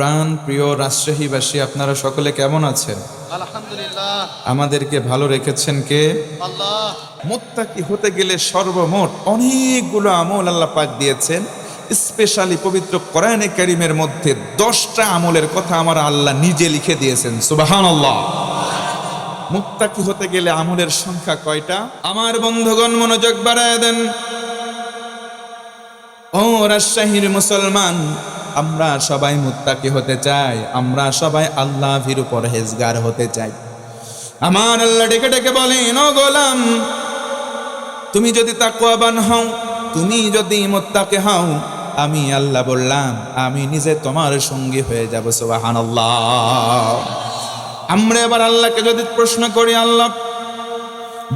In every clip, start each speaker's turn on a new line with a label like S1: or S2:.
S1: প্রাণ প্রিয় রাজশাহীবাসী আপনারা সকলে কেমন আছেন?
S2: আলহামদুলিল্লাহ।
S1: আমাদেরকে ভালো রেখেছেন কে?
S2: আল্লাহ।
S1: মোত্তাকি হতে গেলে সর্বমোট অনেকগুলো আমল আল্লাহ পাক দিয়েছেন। স্পেশালি পবিত্র কোরআনে কারিমের মধ্যে দশটা আমলের কথা আমার আল্লাহ নিজে লিখে দিয়েছেন। সুবাহান আল্লাহ মুক্তাকি হতে গেলে আমলের সংখ্যা কয়টা? আমার বন্ধুগণ মনোযোগ বাড়ায় দেন। ও রাজশাহীর মুসলমান আমরা সবাই মুত্তাকি হতে চাই, আমরা সবাই আল্লাহ ভীরু পরহেজগার হতে চাই। আমার আল্লাহ ডেকে ডেকে বলেন, ও গোলাম, তুমি যদি তাকুয়াবান হও, তুমি যদি মোত্তাকে হও, আমি আল্লাহ বললাম, আমি নিজে তোমার সঙ্গী হয়ে যাব সুবাহান আমরা এবার আল্লাহকে যদি প্রশ্ন করি, আল্লাহ,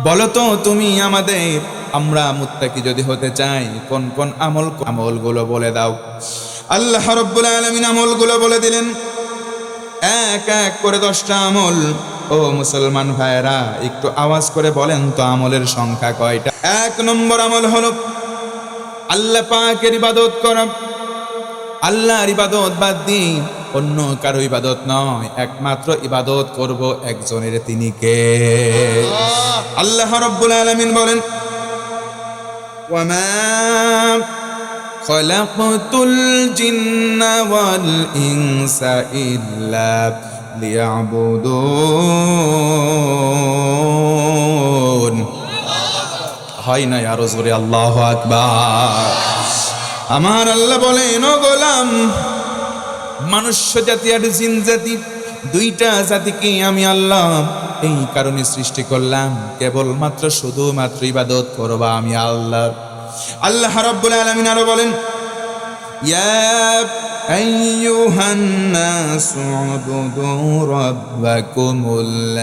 S1: বলো তো তুমি আমাদের, আমরা মুত্তাকি যদি হতে চাই, কোন কোন আমল, আমলগুলো বলে দাও। আল্লাহ রব্বুল আলমিন আমলগুলো বলে দিলেন, এক এক করে দশটা আমল। ও মুসলমান ভাইয়েরা, একটু আওয়াজ করে বলেন তো আমলের সংখ্যা কয়টা? এক নম্বর আমল হলো, আল্লাহ পাকের ইবাদত করা। আল্লাহর ইবাদত বাদ দিই অন্য কারও ইবাদত নয়, একমাত্র ইবাদত করব একজনের তিনি কে? আল্লাহ রব্বুল আলামিন বলেন ওয়ামা خلقت الجن والإنس إلا ليعبدون হয় না আরো জোরে আল্লাহ আকবার আমার আল্লাহ বলেন ও গোলাম মনুষ্য জাতি আর জিন জাতি দুইটা জাতিকে আমি আল্লাহ এই কারণে সৃষ্টি করলাম কেবলমাত্র শুধুমাত্র ইবাদত করবা আমি আল্লাহ আল্লাহ রাব্বুল আলামিন আরো বলেন ইয়া আইয়ুহান নাসু উবুদু রাব্বাকুমুল্লাযী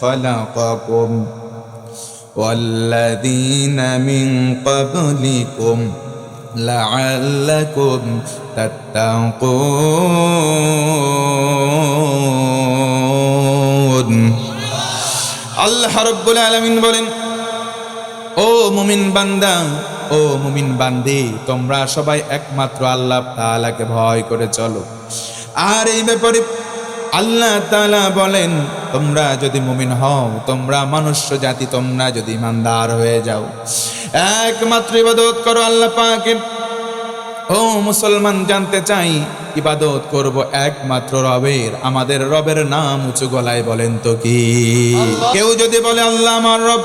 S1: খালাকাকুম والذين من قبلكم لعلكم تتقون আল্লাহ রব্বুল আলামিন বলেন ও মুমিন বান্দা ও মুমিন বান্দি তোমরা সবাই একমাত্র আল্লাহ তাআলাকে ভয় করে চলো। আর এই ব্যাপারে আল্লাহ তাআলা বলেন তোমরা যদি মুমিন হও তোমরা মনুষ্য জাতি তোমরা যদি ইমানদার হয়ে যাও। একমাত্র ইবাদত করো আল্লাহ পাকের। ও মুসলমান জানতে চাই ইবাদত করব একমাত্র রবের আমাদের রবের নাম উঁচু গলায় বলেন তো কি? কেউ যদি বলে আল্লাহ আমার রব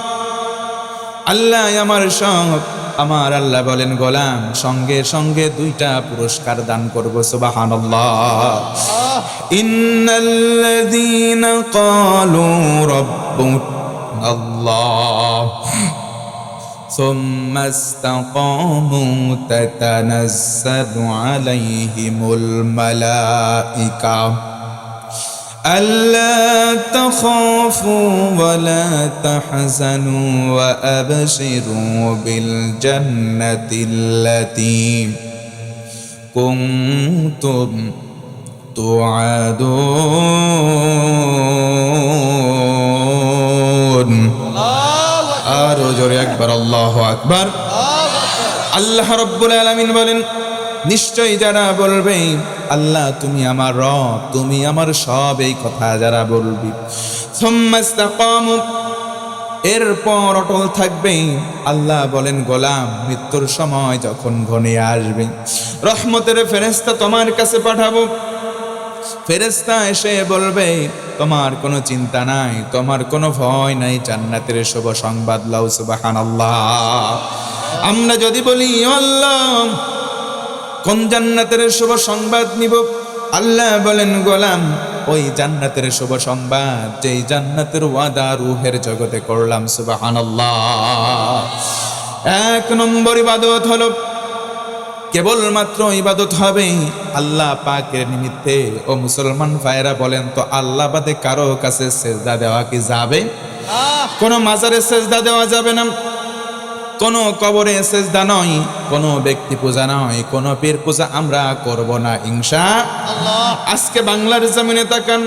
S1: আল্লাহ আমার সব আমার আল্লাহ বলেন গোলাম সঙ্গে সঙ্গে দুইটা পুরস্কার দান করবো সুবাহান ইন্নাল্লাযীনা ক্বালু রাব্বুনা আল্লাহ ثم استقاموا تتنزل عليهم الملائكة ألا تخافوا ولا تحزنوا وأبشروا بالجنة التي كنتم توعدون আরো জোরে একবার আল্লাহ আকবার আল্লাহ রব্বুল আলামিন বলেন নিশ্চয়ই যারা বলবে, আল্লাহ, তুমি আমার রব, তুমি আমার সব, এই কথা যারা বলবি। এরপর অটল থাকবে। আল্লাহ বলেন, গোলাম, মৃত্যুর সময় যখন ঘনে আসবে, রহমতের ফেরেস্তা তোমার কাছে পাঠাবো। ফেরেস্তা এসে বলবে, তোমার কোনো চিন্তা নাই, তোমার কোনো ভয় নাই, জান্নাতের শুভ সংবাদ লাউ সুবহানাল্লাহ। আমরা যদি বলি আল্লাহ কোন জান্নাতের শুভ সংবাদ নিব? আল্লাহ বলেন গোলাম ওই জান্নাতের শুভ সংবাদ যেই জান্নাতের ওয়াদা রুহের জগতে করলাম সুবহানাল্লাহ। এক নম্বর ইবাদত হলো কেবলমাত্র ইবাদত হবে আল্লাহ পাকের নিমিত্তে ও মুসলমান ভাইরা বলেন তো আল্লাহ বাদে কারও কাছে সেজদা দেওয়া কি যাবে? কোনো মাজারে সেজদা দেওয়া যাবে না। কোনো কবরে সেজদা নয় কোনো ব্যক্তি পূজা নয় কোনো পীর পূজা আমরা করব না ইনশা আজকে বাংলার জমিনে তাকান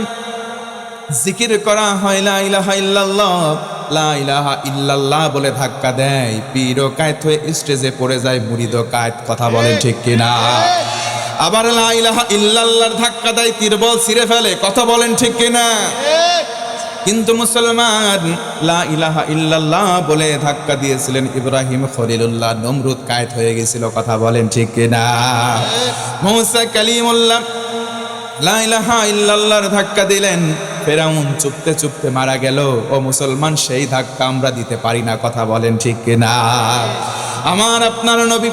S1: জিকির করা হয় লা ইলাহা ইল্লাল্লাহ লা ইলাহা ইল্লাল্লাহ বলে ধাক্কা দেয় পীর ও কায়েত হয়ে স্টেজে পড়ে যায় মুরিদ কায়েত কথা বলেন ঠিক কিনা? আবার লা ইলাহা ইল্লাল্লাহর ধাক্কা দেয় তীরবল ছিঁড়ে ফেলে কথা বলেন ঠিক কিনা? কিন্তু মুসলমান লা ইলাহা ইল্লাল্লাহ বলে ধাক্কা দিয়েছিলেন ইব্রাহিম খলিলুল্লাহ। নমরুদ কায়েত হয়ে গেছিল, কথা বলেন ঠিক কিনা? মৌসা কালিমুল্লাহ লা ইলাহা ইল্লাল্লাহর ধাক্কা দিলেন। ফেরাউন চুপতে চুপতে মারা গেল। ও মুসলমান, সেই ধাক্কা আমরা দিতে পারি না, কথা বলেন ঠিক কিনা? আমার আপনার নবী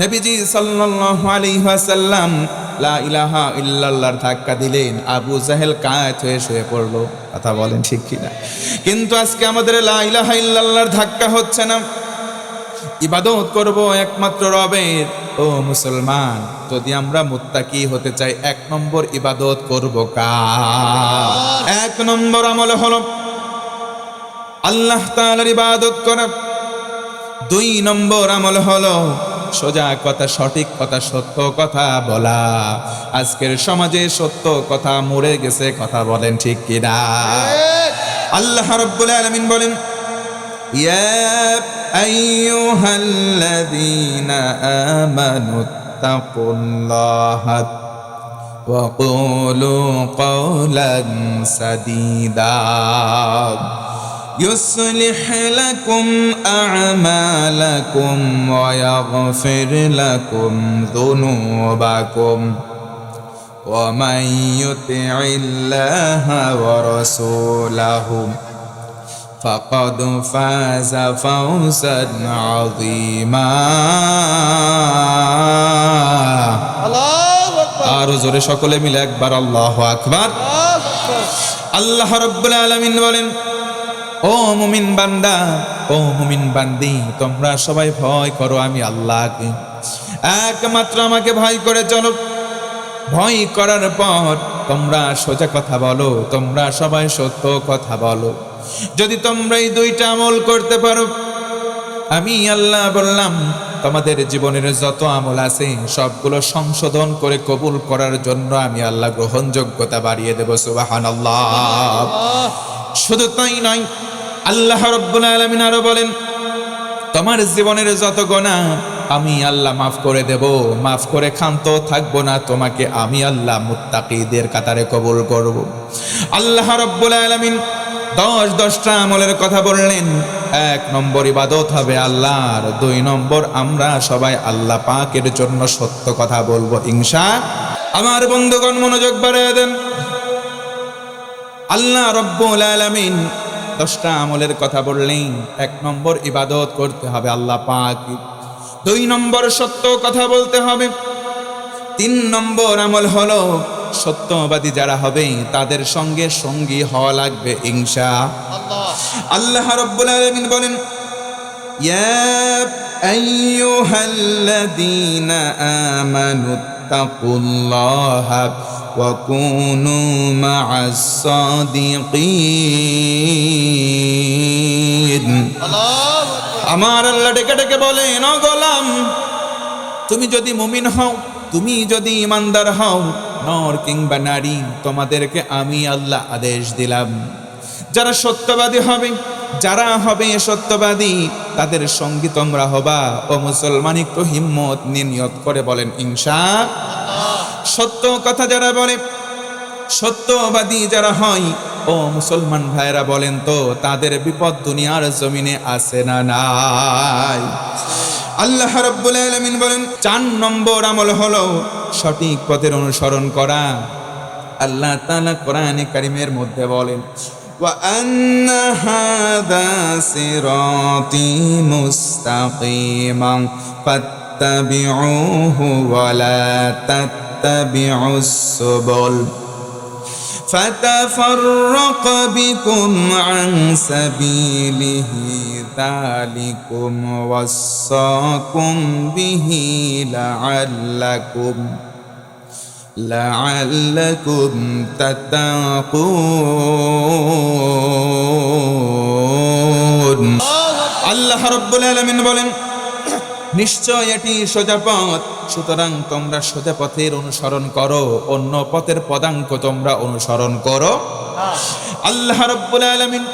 S1: নবীজি সাল্লাল্লাহু আলাইহি ওয়াসাল্লাম লা ইলাহা ইল্লাল্লাহর ধাক্কা দিলেন, আবু জাহেল কায়েত হয়ে শুয়ে পড়ল। কথা বলেন ঠিক কিনা? কিন্তু আজকে আমাদের লা ইলাহা ইল্লাল্লাহর ধাক্কা হচ্ছে না। ইবাদত করব একমাত্র রবের। ও মুসলমান, যদি আমরা মুত্তাকি হতে চাই, এক নম্বর ইবাদত করব কার? এক নম্বর আমল হলো আল্লাহ তাআলার ইবাদত করা। দুই নম্বর আমল হলো সোজা কথা সঠিক কথা সত্য কথা বলা আজকের সমাজে সত্য কথা মরে গেছে কথা বলেন ঠিক কিনা আল্লাহ রাব্বুল আলামিন বলেন ইয়া আইয়ুহাল্লাযীনা আমানু তাকুল্লাহা وقولوا قولا سديدا يصلح لكم أعمالكم ويغفر لكم ذنوبكم ومن يطع الله ورسوله فقد فاز فوزا عظيما
S2: আল্লাহু আকবার
S1: আরো জোরে সকলে মিলে একবার আল্লাহ আকবার
S2: আল্লাহু আকবার
S1: আল্লাহ রব্বুল আলামিন বলেন ও মুমিন বান্দা, ও মুমিন বান্দি, তোমরা সবাই ভয় করো, আমি আল্লাহকে। একমাত্র আমাকে ভয় করে চলো ভয় করার পর তোমরা সোজা কথা বলো, তোমরা সবাই সত্য কথা বলো। যদি তোমরা এই দুইটা আমল করতে পারো, আমি আল্লাহ বললাম, তোমাদের জীবনের যত আমল আছে, সবগুলো সংশোধন করে কবুল করার জন্য আমি আল্লাহ গ্রহণযোগ্যতা বাড়িয়ে দেব সুবাহান আল্লাহ শুধু তাই নয় আল্লাহ রব্বুল আলমিন আরও বলেন, তোমার জীবনের যত গোনা, আমি আল্লাহ মাফ করে দেব। মাফ করে ক্ষান্ত থাকব না, তোমাকে আমি আল্লাহ মুত্তাকিদের কাতারে কবুল করব। আল্লাহ রব্বুল আলামিন দশ দশটা আমলের কথা বললেন। এক নম্বর ইবাদত হবে আল্লাহর, দুই নম্বর আমরা সবাই আল্লাহ পাকের জন্য সত্য কথা বলব, ইনশা আমার বন্ধুগণ মনোযোগ বাড়িয়ে দেন। আল্লাহ রব্বুল আলামিন দশটা আমলের কথা বললেন এক নম্বর ইবাদত করতে হবে, আল্লাহ পাক। দুই নম্বর সত্য কথা বলতে হবে। তিন নম্বর আমল হলো সত্যবাদী যারা হবে, তাদের সঙ্গে সঙ্গী হওয়া লাগবে, ইনশা
S2: আল্লাহ।
S1: রব্বুল আলামিন বলেন, ইয়া আইয়ুহাল্লাযীনা আমানু সাদিকিন
S2: আল্লাহু আকবার
S1: আমার আল্লাহ ডেকে ডেকে বলেন, ও গোলাম, তুমি যদি মুমিন হও, তুমি যদি ইমানদার হও, নর কিংবা নারী, তোমাদেরকে আমি আল্লাহ আদেশ দিলাম। যারা সত্যবাদী হবে, যারা হবে সত্যবাদী, তাদের সঙ্গী তোমরা হবা ও মুসলমান একটু হিম্মত নিয়ে নিয়ত করে বলেন, ইনশা সত্য কথা যারা বলে সত্যবাদী যারা হয় ও মুসলমান ভাইরা বলেন তো তাদের বিপদ দুনিয়ার জমিনে আছে না নাই আল্লাহ রাব্বুল আলামিন বলেন চার নম্বর আমল হলো সঠিক পথের অনুসরণ করা আল্লাহ তাআলা কোরআনে কারিমের মধ্যে বলেন وأن هذا صراطي مستقيما فاتبعوه ولا تتبعوا السبل فتفرق بكم عن سبيله ذلكم وصاكم به لعلكم لعلكم تتقون আল্লাহ রব্বুল আলামিন বলেন নিশ্চয় এটি সোজা পথ। সুতরাং তোমরা সোজা পথের অনুসরণ করো, অন্য পথের পদাঙ্ক তোমরা অনুসরণ করো। আল্লাহ রব্বুল আলামিন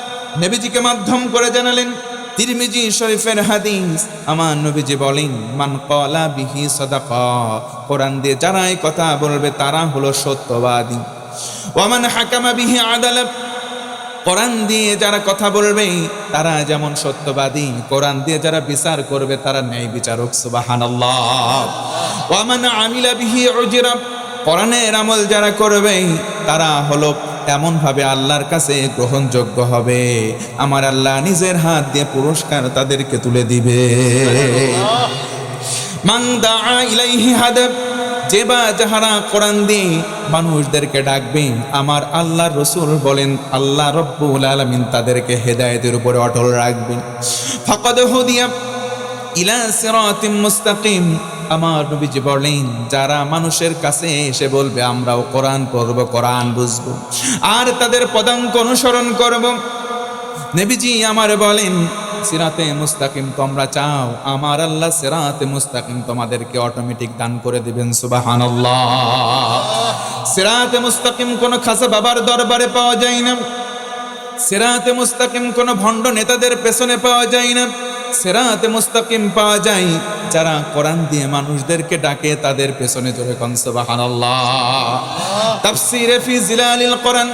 S1: নবীজিকে মাধ্যম করে জানালেন, তিরমিজি শরীফের হাদিস, আমার নবীজি বলেন, মান কলা বিহি সদাকা কোরআন দিয়ে যারা এই কথা বলবে তারা হলো সত্যবাদী। ওয়ামান হাকামা বিহি আদালত কোরআন দিয়ে যারা কথা বলবে তারা যেমন সত্যবাদী কোরআন দিয়ে যারা বিচার করবে তারা ন্যায় বিচারক সুবহানাল্লাহ। ওয়ামান আমিলা বিহি উজরা কোরআনের আমল যারা করবে তারা হলো এমন ভাবে আল্লাহর কাছে গ্রহণযোগ্য হবে। আমার আল্লাহ নিজের হাত দিয়ে পুরস্কার তাদেরকে তুলে দিবে। দাআ ইলাইহি হাদাব যে বা যাহারা কোরআন দিয়ে মানুষদেরকে ডাকবে, আমার আল্লাহর রসুল বলেন, আল্লাহ রব্বুল আলামিন তাদেরকে হেদায়েতের উপরে অটল রাখবেন। ফাকাদ হুদিয়া ইলা সিরাতিম মুস্তাকিম। আমার নবীজি বলেন, যারা মানুষের কাছে এসে বলবে, আমরাও কোরআন পড়ব, কোরআন বুঝব। আর তাদের পদাঙ্ক অনুসরণ করব। নবীজি আমার বলেন সিরাতে মুস্তাকিম, তোমরা চাও আমার আল্লাহ সিরাতে মুস্তাকিম তোমাদেরকে অটোমেটিক দান করে দিবেন, সুবহানাল্লাহ। সিরাতে মুস্তাকিম কোন খাসা বাবার দরবারে পাওয়া যায় না। সিরাতে মুস্তাকিম কোন ভণ্ড নেতাদের পেছনে পাওয়া যায় না। সিরাতে মুস্তাকিম পাওয়া যায় যারা কোরআন দিয়ে মানুষদেরকে ডাকে, তাদের পেছনে জোরে কন, সুবহানাল্লাহ। তাফসিরে ফি জিলালিল কোরআন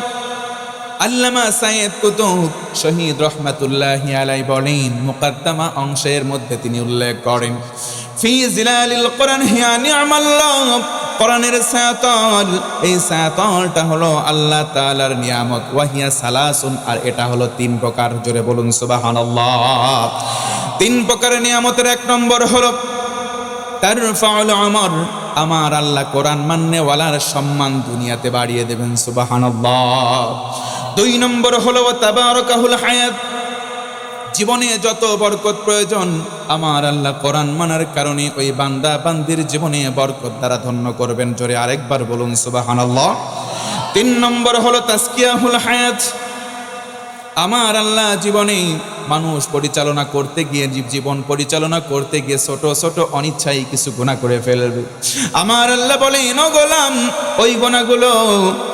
S1: আল্লামা সাইয়েদ কুতুব শহীদ রহমাতুল্লাহ আলাই বলেন, মুকদ্দমা অংশের মধ্যে তিনি উল্লেখ করেন, ফি জিলালিল কোরআন হিয়া নি'মাল্লাহ কোরআনের সায়াতল এই সায়াতলটা হলো আল্লাহ তাআলার নিয়ামত, ওয়াহিয়া সালাসুন, আর এটা হলো তিন প্রকার, জোরে বলুন সুবহানাল্লাহ। তিন প্রকারের নিয়ামতের এক নম্বর হলো, তারফাউল আমর আমার আল্লাহ কোরআন মান্যওয়ালার সম্মান দুনিয়াতে বাড়িয়ে দেবেন, সুবহানাল্লাহ। দুই নম্বর হলো তাবারকাহুল হায়াত। জীবনে যত বরকত প্রয়োজন, আমার আল্লাহ কোরআন মানার কারণে ওই বান্দা বান্দির জীবনে বরকত দ্বারা ধন্য করবেন। জোরে আরেকবার বলুন, সুবহানাল্লাহ। তিন নম্বর হলো তাস্কিয়াহুল হায়াত। আমার আল্লাহ জীবনে মানুষ পরিচালনা করতে গিয়ে জীব জীবন পরিচালনা করতে গিয়ে ছোট ছোট অনিচ্ছাই কিছু গুণা করে ফেলবে। আমার আল্লাহ বলে ন গোলাম, ওই গোনাগুলো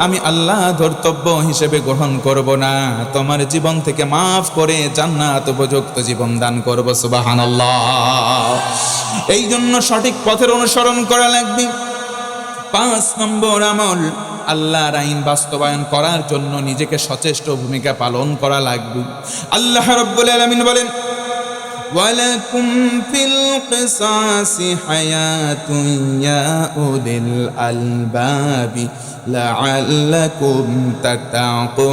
S1: আমি আল্লাহ ধর্তব্য হিসেবে গ্রহণ করব না। তোমার জীবন থেকে মাফ করে জান্নাত উপযুক্ত জীবন দান করব সুবাহান এই জন্য সঠিক পথের অনুসরণ করা লাগবে। পাঁচ নম্বর আমল, আল্লাহর আইন বাস্তবায়ন করার জন্য নিজেকে সচেষ্ট ভূমিকা পালন করা লাগবে। আল্লাহ রব্বুল আলামিন বলেন, ওয়ালাকুম ফিল কিসাসি হায়াতুন ইয়া উলিল আলবাবি লাআল্লাকুম তাত্তাকুন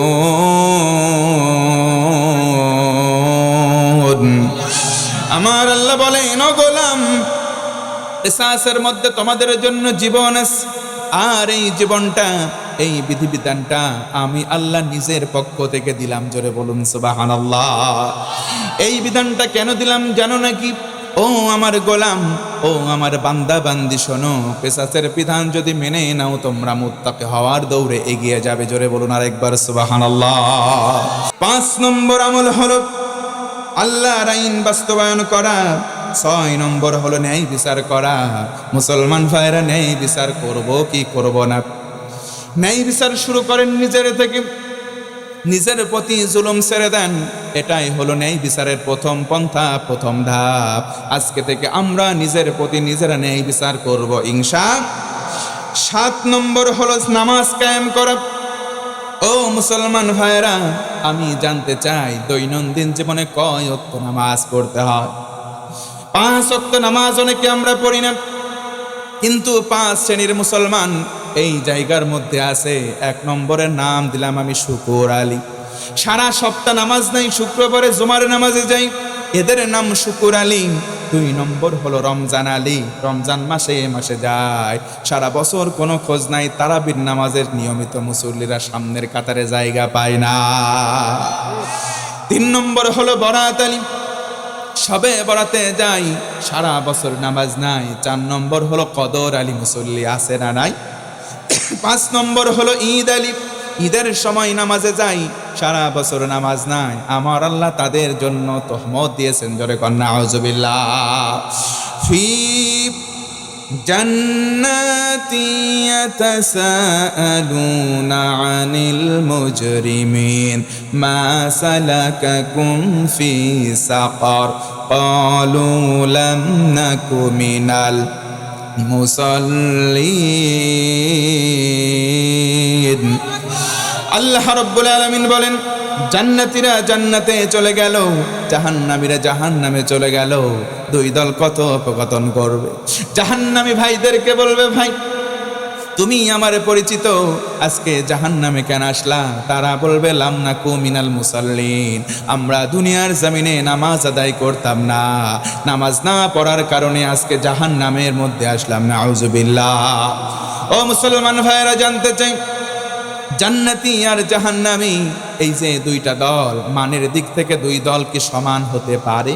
S1: আমার আল্লাহ বলেন, ও গোলাম এসাসের মধ্যে তোমাদের জন্য জীবন আর এই জীবনটা, এই বিধিবিধানটা আমি আল্লাহ নিজের পক্ষ থেকে দিলাম। জোরে বলুন, সুবহানাল্লাহ। এই বিধানটা কেন দিলাম জানো নাকি? ও আমার গোলাম, ও আমার বান্দা বান্দি, শোনো পেশাসের বিধান যদি মেনে নাও তোমরা মুত্তাকে হওয়ার দৌড়ে এগিয়ে যাবে। জোরে বলুন আর আরেকবার, সুবহানাল্লাহ। পাঁচ নম্বর আমল হলো আল্লাহর আইন বাস্তবায়ন করা। ছয় নম্বর হলো, ন্যায় বিচার করা। মুসলমান ভাইরা ন্যায় বিচার করব, কি করব না? ন্যায় বিচার শুরু করেন নিজের থেকে। নিজের প্রতি জুলুম ছেড়ে দেন। এটাই হলো ন্যায় বিচারের প্রথম পন্থা, প্রথম ধাপ। আজকে থেকে আমরা নিজের প্রতি নিজেরা ন্যায় বিচার করব, ইনশা। সাত নম্বর হলো, নামাজ কায়েম করা। ও মুসলমান ভাইরা আমি জানতে চাই, দৈনন্দিন জীবনে কয় নামাজ পড়তে হয়? পাঁচ অক্ত নামাজ অনেকে আমরা পড়ি না। কিন্তু পাঁচ শ্রেণির মুসলমান এই জায়গার মধ্যে আছে। এক নম্বরের নাম দিলাম আমি শুকুর আলী। সারা সপ্তাহ নামাজ নাই, শুক্রবারে জুমার নামাজে যাই। এদের নাম শুকুর আলী। দুই নম্বর হলো রমজান আলী। রমজান মাসে মাসে যায়। সারা বছর কোনো খোঁজ নাই, তারাবির নামাজের নিয়মিত মুসল্লিরা সামনের কাতারে জায়গা পায় না। তিন নম্বর হলো বরাত আলী। সবে বরাতে যাই, সারা বছর নামাজ নাই। চার নম্বর হলো কদর আলী মুসল্লি আছে না নাই? পাঁচ নম্বর হলো ঈদ আলী। ঈদের সময় নামাজে যাই, সারা বছর নামাজ নাই। আমার আল্লাহ তাদের জন্য তহমত দিয়েছেন, জোরে কন্যা আজবিল্লা جنات يتساءلون عن المجرمين ما سلككم في سقر قالوا لم نك من المصلين আল্লাহ রব্বুল আলামিন বলেন জান্নাতীরা জান্নাতে চলে গেল জাহান্নামীরা জাহান্নামে চলে গেল দুই দল কত অপকথন করবে? জাহান্নামী ভাইদেরকে বলবে, ভাই, তুমি আমার পরিচিত, আজকে জাহান্নামে কেন আসলা? তারা বলবে লামনা কু মিনাল মুসাল্লিন, আমরা দুনিয়ার জমিনে নামাজ আদায় করতাম না। নামাজ না পড়ার কারণে আজকে জাহান্নামের মধ্যে আসলাম না আউজুবিল্লাহ ও মুসলমান ভাইয়েরা, জানতে চাই, জান্নাতি আর জাহান্নামি, এই যে দুইটা দল, মানের দিক থেকে দুই দল কি সমান হতে পারে?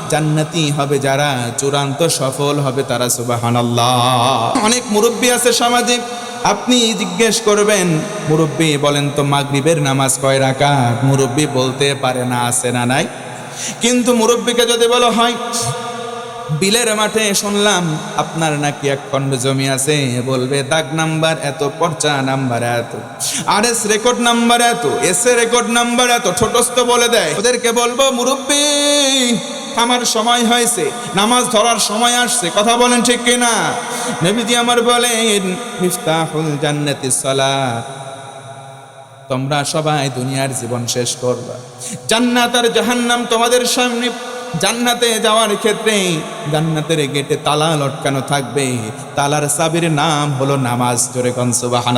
S1: জান্নাতি হবে যারা চূড়ান্ত সফল হবে তারা সুবহানাল্লাহ। অনেক মুরব্বী আছে সমাজে, আপনি জিজ্ঞেস করবেন, মুরব্বী বলেন তো মাগরিবের নামাজ কয় রাকাত? মুরব্বী বলতে পারে না, আছে না নাই। কিন্তু মুরব্বীকে যদি বলা, হয়। বিলের মাঠে শুনলাম, আপনার নাকি এক খণ্ড জমি আছে? বলবে, দাগ নাম্বার এত, পর্চা নাম্বার এত, আর এস রেকর্ড নাম্বার এত, এস এ রেকর্ড নাম্বার এত। ছোটস্থ বলে দেয়। ওদেরকে বলব, মুরব্বী আমার সময় হয়েছে, নামাজ ধরার সময় আসছে, কথা বলেন ঠিক কিনা? নবীজি আমার বলেন, মিফতাহুল জান্নাতি সালাত। তোমরা সবাই দুনিয়ার জীবন শেষ করবা। জান্নাত আর জাহান্নাম তোমাদের সামনে জান্নাতে যাওয়ার ক্ষেত্রে জান্নাতের গেটে তালা লটকানো থাকবে। তালার সাবির নাম হলো নামাজ। জোরে কনসুবাহান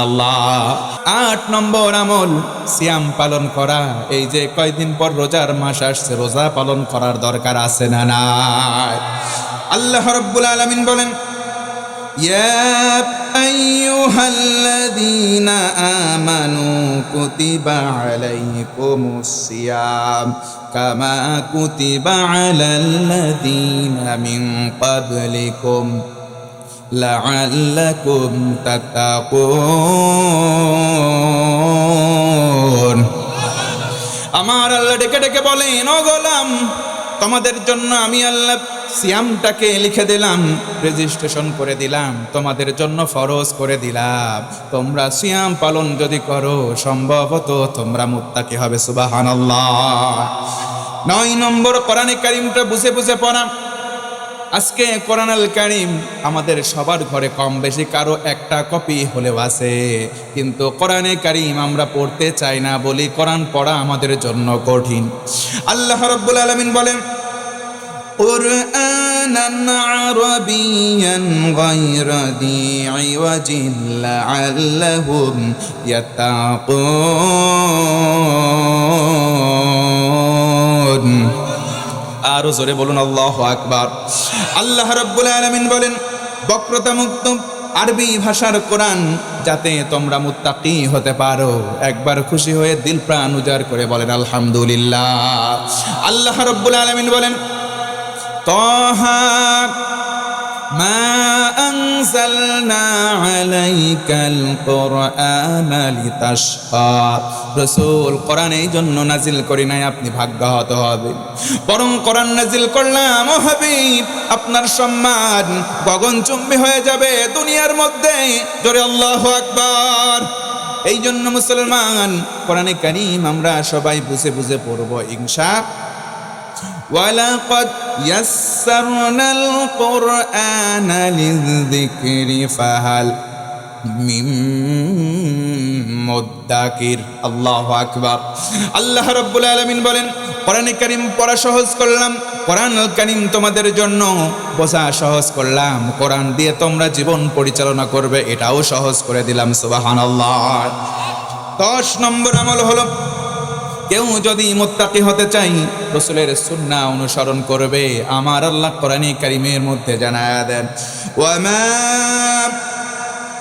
S1: আট নম্বর আমল, সিয়াম পালন করা। এই যে কয়দিন পর রোজার মাস আসছে, রোজা পালন করার দরকার আছে না না আল্লাহ রব্বুল আলমিন বলেন يا أيها الذين آمنوا كتب عليكم الصيام كما كتب على الذين من قبلكم لعلكم تتقون আমার আল্লাহ ডেকে ডেকে বলেন ও গোলাম তোমাদের জন্য আমি আল্লাহ সিয়ামটাকে লিখে দিলাম রেজিস্ট্রেশন করে দিলাম, তোমাদের জন্য ফরজ করে দিলাম। তোমরা সিয়াম পালন যদি করো সম্ভবত তোমরা মুত্তাকি হবে, সুবহানাল্লাহ। নয় নম্বর, কোরআনে কারিমটা বুঝে বুঝে পড়া। আজকে কোরআন আল কারিম আমাদের সবার ঘরে কম বেশি কারো একটা কপি হলেও আছে কিন্তু কোরআনে কারিম আমরা পড়তে চাই না বলি কোরআন পড়া আমাদের জন্য কঠিন আল্লাহ রব্বুল আলমিন বলেন قرآنا عربيا غير ذي عوج لعلهم يتقون আরও জোরে বলুন, আল্লাহ আকবার। আল্লাহ রব্বুল আলামিন বলেন বক্রতা মুক্ত আরবি ভাষার কোরআন যাতে তোমরা মুত্তাকি হতে পারো। একবার খুশি হয়ে দিল প্রাণ উজাড় করে বলেন, আলহামদুলিল্লাহ। আল্লাহ রব্বুল আলামিন বলেন, তহা ما أنزلنا عليك القرآن لتشقى রসুল কোরআন এই জন্য নাজিল করি নাই আপনি ভাগ্যহত হবেন বরং কোরআন নাজিল করলাম ও হাবিব আপনার সম্মান গগনচুম্বী হয়ে যাবে দুনিয়ার মধ্যে জোরে আল্লাহ আকবার এই জন্য মুসলমান কোরআনে কারিম আমরা সবাই বুঝে বুঝে পড়বো ইনশা ولقد يسرنا القرآن للذكر فهل من মুদ্দাকির আল্লাহ আকবার আল্লাহ রাব্বুল আলামিন বলেন কোরআনে কারিম পড়া সহজ করলাম কোরআন কারিম তোমাদের জন্য বোঝা সহজ করলাম কোরআন দিয়ে তোমরা জীবন পরিচালনা করবে এটাও সহজ করে দিলাম সুবহানাল্লাহ দশ নম্বর আমল হলো কেউ যদি মোত্তাকি হতে চাই রসুলের সুন্না অনুসরণ করবে আমার আল্লাহ কোরআনী কারিমের মধ্যে জানায়া দেন ওয়ামা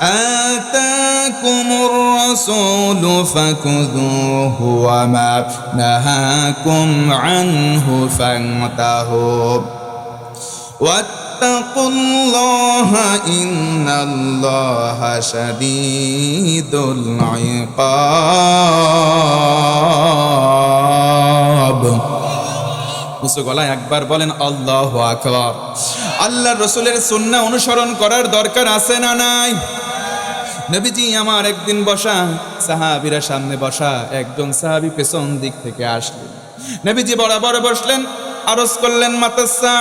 S1: آتاكم الرسول فخذوه وما نهاكم عنه فانتهوا واتقوا الله إن الله شديد العقاب উঁচু গলায় একবার বলেন আল্লাহ আকবার আল্লাহ রসুলের সুন্না অনুসরণ করার দরকার আছে না নাই নবীজি আমার একদিন বসা সাহাবিরা সামনে বসা একজন সাহাবি পেছন দিক থেকে আসলেন নবীজি বরাবর বসলেন আরজ করলেন মাতাসা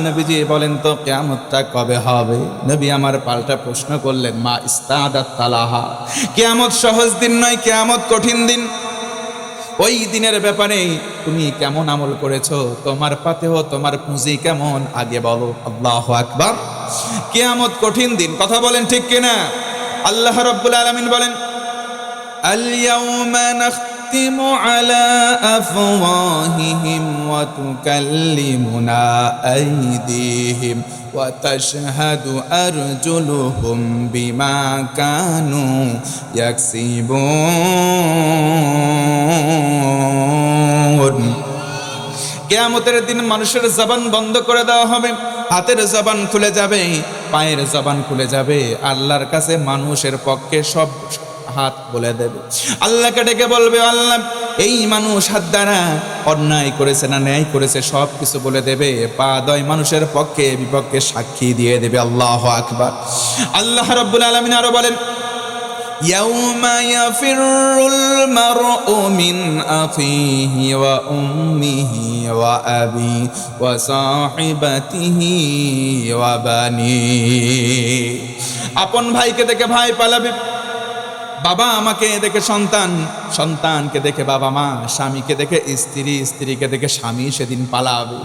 S1: নবীজি বলেন, তো কেমতটা কবে হবে? নবী আমার পাল্টা প্রশ্ন করলেন, মা ইস্তাদাত তালাহা। কেমত সহজ দিন নয় কেমত কঠিন দিন। ওই দিনের ব্যাপারে তুমি কেমন আমল করেছ? তোমার পাতেহ, তোমার পুঁজি কেমন? আগে বলো। আল্লাহ আকবার। কেয়ামত কঠিন দিন। কথা বলেন ঠিক কিনা? আল্লাহ রব্বুল আলমিন বলেন আলিয়া نختم على أفواههم وتكلمنا أيديهم وتشهد أرجلهم بما كانوا يكسبون কেয়ামতের দিন মানুষের জবান বন্ধ করে দেওয়া হবে হাতের জবান খুলে যাবে পায়ের জবান খুলে যাবে আল্লাহর কাছে মানুষের পক্ষে সব হাত বলে দেবে আল্লাহকে ডেকে বলবে আল্লাহ এই মানুষ হাত দ্বারা অন্যায় করেছে না ন্যায় করেছে সব কিছু বলে দেবে পা দয় মানুষের পক্ষে বিপক্ষে সাক্ষী দিয়ে দেবে আল্লাহ আকবার আল্লাহ রব্বুল আলমিন আরো বলেন يوم يفر المرء من أخيه وأمه وأبيه وصاحبته وبنيه আপন ভাইকে দেখে ভাই পালাবে বাবা আমাকে দেখে সন্তান, সন্তানকে দেখে বাবা মা, স্বামীকে দেখে স্ত্রী, স্ত্রীকে দেখে স্বামী সেদিন পালাবে।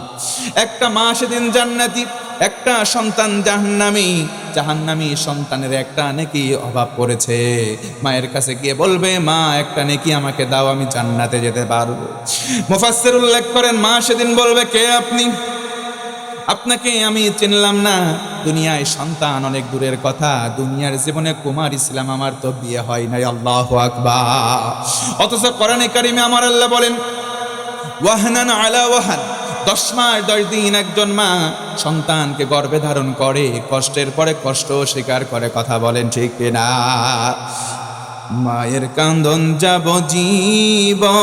S1: একটা মা সেদিন জান্নাতি, একটা সন্তান জাহান্নামি। জাহান্নামি সন্তানের একটা নাকি অভাব পড়েছে। মায়ের কাছে গিয়ে বলবে, মা, একটা নাকি আমাকে দাও, আমি জান্নাতে যেতে পারব। মুফাসসির উল্লেখ করেন, মা সেদিন বলবে, কে আপনি? আপনাকে আমি চিনলাম না। দুনিয়ায় সন্তান অনেক দূরের কথা। দুনিয়ার জীবনে কুমার ইসলাম আমার তো বিয়ে হয় নাই, আল্লাহ আকবার। অথচ কোরআনে কারিমে আমার আল্লাহ বলেন, ওয়াহনান আলা ওয়াহান। দশ মাস, দশ দিন একজন মা সন্তানকে গর্ভে ধারণ করে, কষ্টের পরে কষ্ট স্বীকার করে কথা বলেন, ঠিক না? মায়ের কান্দন যাব জীবন।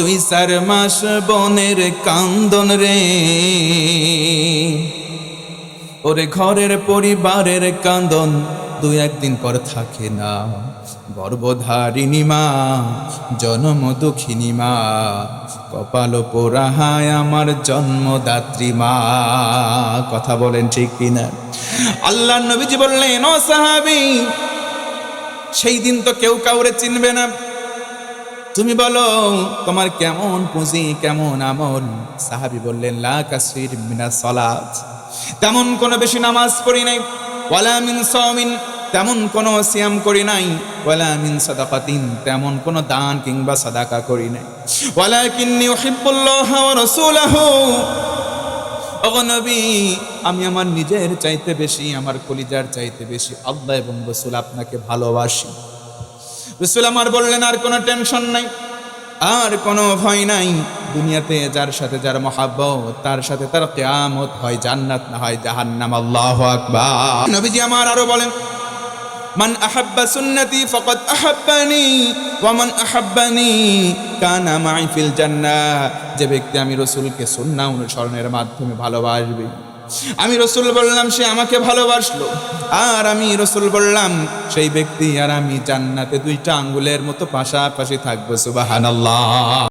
S1: দুই চার মাস বনের কান্দন রে। ওরে ঘরের পরিবারের কান্দন, দুই একদিন পর থাকে না। গর্ভধারিণী মা, জনম দুঃখিনী মা, কপাল পোড়াহায় আমার জন্মদাত্রী মা। কথা বলেন ঠিক কিনা? আল্লাহ নবীজি বললেন, ও সাহাবি, সেই দিন তো কেউ কাউরে চিনবে না। তুমি বলো, তোমার কেমন পুঁজি, কেমন আমল? সাহাবি বললেন, লা কাসির মিনা সলাত। তেমন কোনো বেশি নামাজ পড়ি নাই। ওয়ালা মিন তেমন কোনো সিয়াম করি নাই। ওয়ালা মিন সাদাকাতিন, তেমন কোনো দান কিংবা সাদাকা করি নাই। ওয়ালাকিন্নি উহিব্বুল্লাহ ওয়া রাসূলাহু। ওগো নবী, আমি আমার নিজের চাইতে বেশি, আমার কলিজার চাইতে বেশি আল্লাহ এবং রসুল আপনাকে ভালোবাসি। রসুল আমার বললেন, আর কোনো টেনশন নাই, আর কোনো ভয় নাই। দুনিয়াতে যার সাথে যার মহাব্বত, তার সাথে তার কেয়ামত হয় জান্নাত না হয় জাহান্নাম। আল্লাহ আকবার। নবীজি আমার আরও বলেন, মান আহাব্বা সুন্নতি ফকত আহাব্বানি ওয়ামান আহাব্বানি কানা মাই ফিল যে ব্যক্তি আমি রসুলকে সুন্নাহ অনুসরণের মাধ্যমে ভালোবাসবে। আমি রসুল বললাম, সে আমাকে ভালোবাসলো। আর আমি রসুল বললাম, সেই ব্যক্তি আর আমি জান্নাতে দুইটা আঙ্গুলের মতো পাশাপাশি থাকব, সুবাহানাল্লাহ।